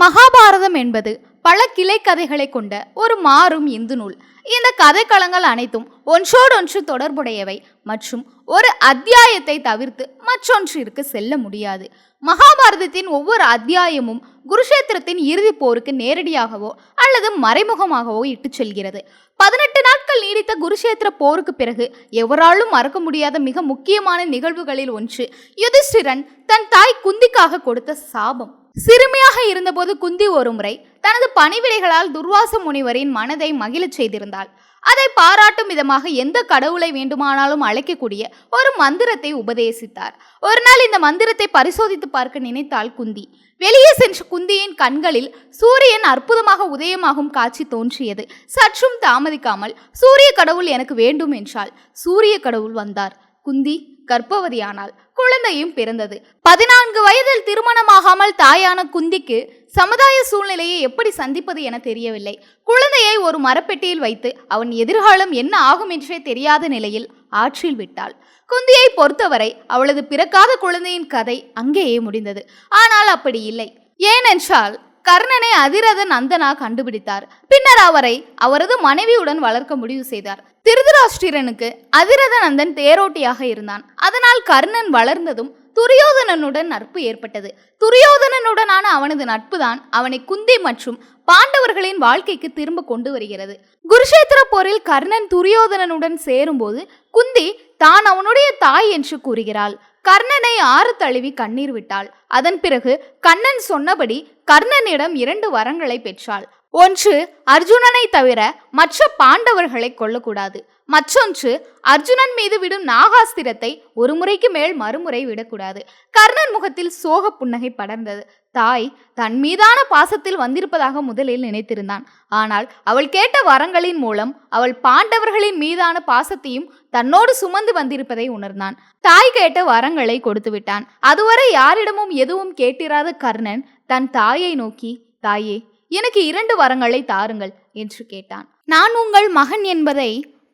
மகாபாரதம் என்பது பல கிளை கதைகளை கொண்ட ஒரு மாறும் இந்து நூல். இந்த கதைக்களங்கள் அனைத்தும் ஒன்றோடொன்று தொடர்புடையவை மற்றும் ஒரு அத்தியாயத்தை தவிர்த்து மற்றொன்றிற்கு செல்ல முடியாது. மகாபாரதத்தின் ஒவ்வொரு அத்தியாயமும் குருஷேத்திரத்தின் இறுதிப் போருக்கு நேரடியாகவோ அல்லது மறைமுகமாகவோ இட்டுச் செல்கிறது. பதினெட்டு நாள் நாட்கள் நீடித்த குருஷேத்திர போருக்கு பிறகு எவராலும் மறக்க முடியாத மிக முக்கியமான நிகழ்வுகளில் ஒன்று யுதிஷ்டிரன் தன் தாய் குந்திக்காக கொடுத்த சாபம். சிறுமியாக இருந்தபோது குந்தி ஒருமுறை தனது பணிவிடைகளால் துர்வாச முனிவரின் மனதை மகிழச் செய்திருந்தாள். அதை பாராட்டும் விதமாக எந்த கடவுளை வேண்டுமானாலும் அழைக்கக்கூடிய ஒரு மந்திரத்தை உபதேசித்தார். ஒரு நாள் இந்த மந்திரத்தை பரிசோதித்து பார்க்க நினைத்தாள் குந்தி. வெளியே சென்ற குந்தியின் கண்களில் சூரியன் அற்புதமாக உதயமாகும் காட்சி தோன்றியது. சற்றும் தாமதிக்காமல் சூரிய கடவுள் எனக்கு வேண்டும் என்றால் சூரிய கடவுள் வந்தார். குந்தி கர்ப்பவதியானால் குழந்தையும் பிறந்தது. பதினான்கு வயதில் திருமணமாகாமல் தாயான குந்திக்கு சமுதாய சூழ்நிலையை எப்படி சந்திப்பது என தெரியவில்லை. குழந்தையை ஒரு மரப்பெட்டியில் வைத்து அவன் எதிர்காலம் என்ன ஆகும் என்றே தெரியாத நிலையில் ஆற்றில் விட்டாள். குந்தியை பொறுத்தவரை அவளது பிறக்காத குழந்தையின் கதை அங்கேயே முடிந்தது. ஆனால் அப்படி இல்லை. ஏனென்றால் கர்ணனை அதிரத நந்தனா கண்டுபிடித்தார். பின்னர் அவரை அவரது மனைவியுடன் வளர்க்க முடிவு செய்தார். திருதராஷ்டிரனுக்கு அதிரத நந்தன் தேரோட்டியாக இருந்தான். அதனால் கர்ணன் வளர்ந்ததும் துரியோதனனுடன் நட்பு ஏற்பட்டது. துரியோதனனுடனான அவனது நட்புதான் அவனை குந்தி மற்றும் பாண்டவர்களின் வாழ்க்கைக்கு திரும்ப கொண்டு வருகிறது. குருஷேத்திர போரில் கர்ணன் துரியோதனனுடன் சேரும்போது குந்தி தான் அவனுடைய தாய் என்று கூறுகிறாள். கர்ணனை ஆறு தழுவி கண்ணீர் விட்டாள். அதன் பிறகு கண்ணன் சொன்னபடி கர்ணனிடம் இரண்டு வரங்களை பெற்றாள். ஒன்று அர்ஜுனனை தவிர மற்ற பாண்டவர்களை கொல்லக்கூடாது. மற்றொன்று அர்ஜுனன் மீது விடும் நாகாஸ்திரத்தை ஒரு முறைக்கு மேல் மறுமுறை விடக்கூடாது. கர்ணன் முகத்தில் சோக புன்னகை படர்ந்தது. தாய் தன் மீதான பாசத்தில் வந்திருப்பதாக முதலில் நினைத்திருந்தான். ஆனால் அவள் கேட்ட வரங்களின் மூலம் அவள் பாண்டவர்களின் மீதான பாசத்தையும் தன்னோடு சுமந்து வந்திருப்பதை உணர்ந்தான். தாய் கேட்ட வரங்களை கொடுத்து விட்டான். அதுவரை யாரிடமும் எதுவும் கேட்டிராத கர்ணன் தன் தாயை நோக்கி தாயே எனக்கு இரண்டு வரங்களை தாருங்கள் என்று கேட்டான். நான் உங்கள் மகன் என்பதை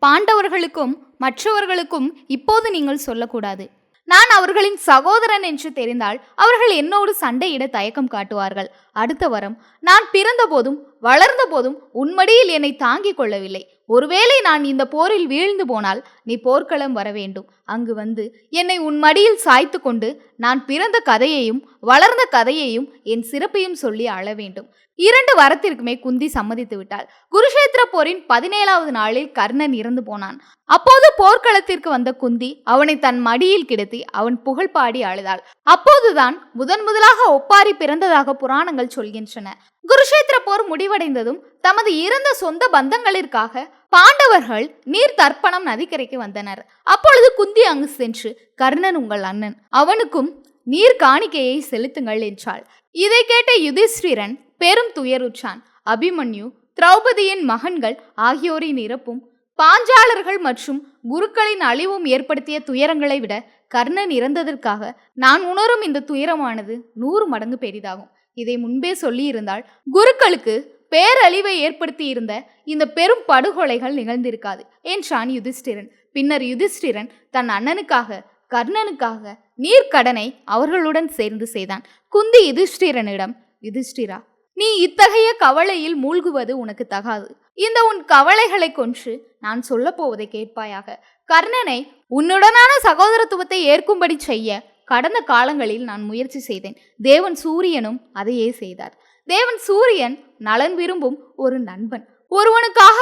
பாண்டவர்களுக்கும் மற்றவர்களுக்கும் இப்போது நீங்கள் சொல்லக்கூடாது. நான் அவர்களின் சகோதரன் என்று தெரிந்தால் அவர்கள் என்னோடு சண்டையிட தயக்கம் காட்டுவார்கள். அடுத்த வரம் நான் பிறந்தபோதும் வளர்ந்த போதும் உன்மடியில் என்னை தாங்கிக் கொள்ளவில்லை. ஒருவேளை நான் இந்த போரில் வீழ்ந்து போனால் நீ போர்க்களம் வர வேண்டும். அங்கு வந்து என்னை உன் மடியில் சாய்த்து கொண்டு நான் பிறந்த கதையையும் வளர்ந்த கதையையும் என் சிறப்பையும் சொல்லி அழ வேண்டும். இரண்டு வரத்திற்குமே குந்தி சம்மதித்து விட்டாள். குருஷேத்திர போரின் பதினேழாவது நாளில் கர்ணன் இறந்து போனான். அப்போது போர்க்களத்திற்கு வந்த குந்தி அவனை தன் மடியில் கிடத்தி அவன் புகழ் பாடி அழுதாள் அப்போதுதான் முதன் முதலாக ஒப்பாரி பிறந்ததாக புராணங்கள் சொல்கின்றன. குருஷேத்திர போர் முடிவடைந்ததும் தமது இறந்த சொந்த பந்தங்களிற்காக பாண்டவர்கள் நீர் தர்ப்பணம் நதிக்கரைக்கு வந்தனர். அப்பொழுது குந்தி அங்கு சென்று கர்ணன் உங்கள் அண்ணன் அவனுக்கும் நீர் காணிக்கையை செலுத்துங்கள் என்றாள். இதை கேட்ட யுதிஷ்டிரன் பெரும் துயருற்றான். அபிமன்யு திரௌபதியின் மகன்கள் ஆகியோரின் இறப்பும் பாஞ்சாலர்கள் மற்றும் குருக்களின் அழிவும் ஏற்படுத்திய துயரங்களை விட கர்ணன் இறந்ததற்காக நான் உணரும் இந்த துயரமானது நூறு மடங்கு பெரிதாகும். இதை முன்பே சொல்லியிருந்தால் குருக்களுக்கு பேரழிவை ஏற்படுத்தி இருந்த இந்த பெரும் படுகொலைகள் நிகழ்ந்திருக்காது என்றான் யுதிஷ்டிரன். பின்னர் யுதிஷ்டிரன் தன் அண்ணனுக்காக கர்ணனுக்காக நீர்க்கடனை அவர்களுடன் சேர்ந்து செய்தான். குந்தி யுதிஷ்டிரனிடம் யுதிஷ்டிரா நீ இத்தகைய கவலையில் மூழ்குவது உனக்கு தகாது. இந்த உன் கவலைகளை கொன்று நான் சொல்லப்போவதை கேட்பாயாக. கர்ணனை உன்னுடனான சகோதரத்துவத்தை ஏற்கும்படி செய்ய கடந்த காலங்களில் நான் முயற்சி செய்தேன். தேவன் சூரியனும் அதையே செய்தார். தேவன் சூரியன் நலன் விரும்பும் ஒரு நண்பன். ஒருவனுக்காக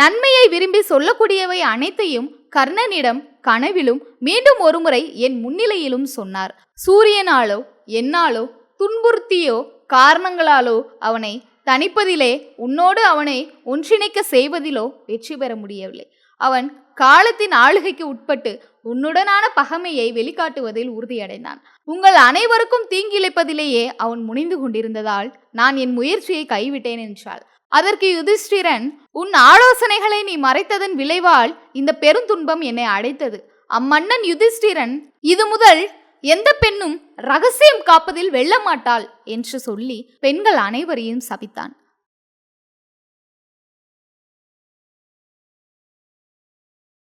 நன்மையை விரும்பி சொல்லக்கூடியவை அனைத்தையும் கர்ணனிடம் கனவிலும் மீண்டும் ஒருமுறை என் முன்னிலையிலும் சொன்னார். சூரியனாலோ என்னாலோ துன்புறுத்தியோ காரணங்களாலோ அவனை தணிப்பதிலே உன்னோடு அவனை ஒன்றிணைக்க செய்வதிலோ வெற்றி பெற முடியவில்லை. அவன் காலத்தின் ஆளுகைக்கு உட்பட்டு உன்னுடனான பகமையை வெளிக்காட்டுவதில் உறுதியடைந்தான். உங்கள் அனைவருக்கும் தீங்கிழைப்பதிலேயே அவன் முனைந்து கொண்டிருந்ததால் நான் என் முயற்சியை கைவிட்டேன் என்றாள். அதற்கு யுதிஷ்டிரன் உன் ஆலோசனைகளை நீ மறைத்ததன் விளைவால் இந்த பெருந்துன்பம் என்னை அடைத்தது. அம்மன்னன் யுதிஷ்டிரன் இது முதல் எந்த பெண்ணும் ரகசியம் காப்பதில் வெல்ல மாட்டாள் என்று சொல்லி பெண்கள் அனைவரையும் சபித்தான்.